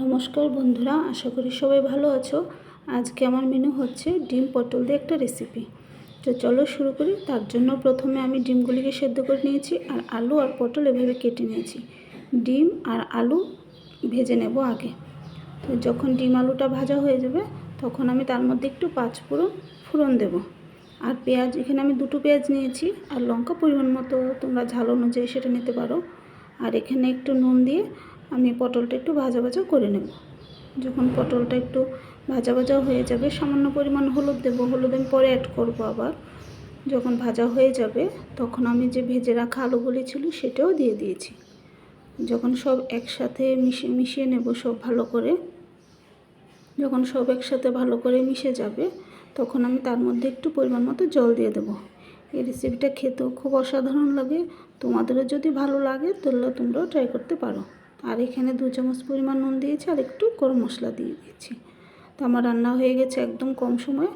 নমস্কার বন্ধুরা, আশা করি সবাই ভালো আছো। আজকে আমার মেনু হচ্ছে ডিম পটল দিয়ে একটা রেসিপি তো চলো শুরু করি। তার জন্য প্রথমে আমি ডিমগুলিকে সেদ্ধ করে নিয়েছি আর আলু আর পটল এভাবে কেটে নিয়েছি। ডিম আর আলু ভেজে নেব আগে। তো যখন ডিম আলুটা ভাজা হয়ে যাবে, তখন আমি তার মধ্যে একটু পাঁচ ফোড়ন ফোড়ন দেবো। আর পেঁয়াজ, এখানে আমি দুটো পেঁয়াজ নিয়েছি। আর লঙ্কা পরিমাণ মতো তোমরা ঝাল অনুযায়ী সেটা নিতে পারো। আর এখানে একটু নুন দিয়ে আমি পটলটা একটু ভাজা ভাজা করে নেব। যখন পটলটা একটু ভাজা ভাজা হয়ে যাবে, সামান্য পরিমাণ হলুদ দেবো। হলুদ আমি পরে অ্যাড করব আবার। যখন ভাজা হয়ে যাবে, তখন আমি যে ভেজে রাখা আলুগুলি ছিল সেটাও দিয়ে দিয়েছি। যখন সব একসাথে মিশিয়ে মিশিয়ে নেব সব ভালো করে, যখন সব একসাথে ভালো করে মিশে যাবে, তখন আমি তার মধ্যে একটু পরিমাণ মতো জল দিয়ে দেবো। এই রেসিপিটা খেতেও খুব অসাধারণ লাগে। তোমাদেরও যদি ভালো লাগে, তাহলে তোমরাও ট্রাই করতে পারো। আর এখানে দু চামচ পরিমাণ নুন দিয়েছি আর একটু গরম মশলা দিয়ে দিয়েছি। তো আমার রান্না হয়ে গেছে একদম কম সময়ে।